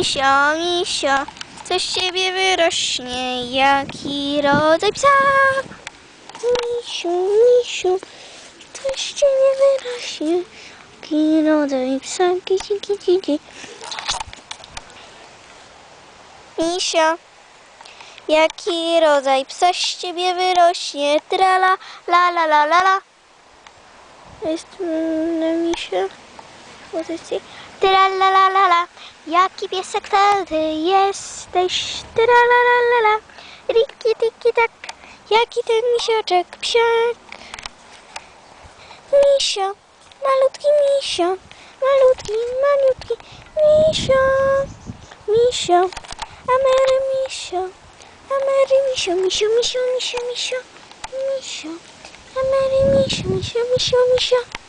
misio, misio, coś z ciebie wyrośnie, jaki rodzaj psa? Misiu, misiu, coś z ciebie wyrośnie, jaki rodzaj psa? Kici, kici, kici. Misio, jaki rodzaj psa z ciebie wyrośnie, trala, la la la la la. Jest mm, misio pozycji. Tralalalala, jaki piesek wtedy jesteś? Tralalalala, riki tiki tak, jaki ten misioczek, psiak. Misio, malutki misio, malutki, malutki misio, misio, amery misio, amery misio, misio, misio, misio, misio, misio, amery misio, misio, misio, misio.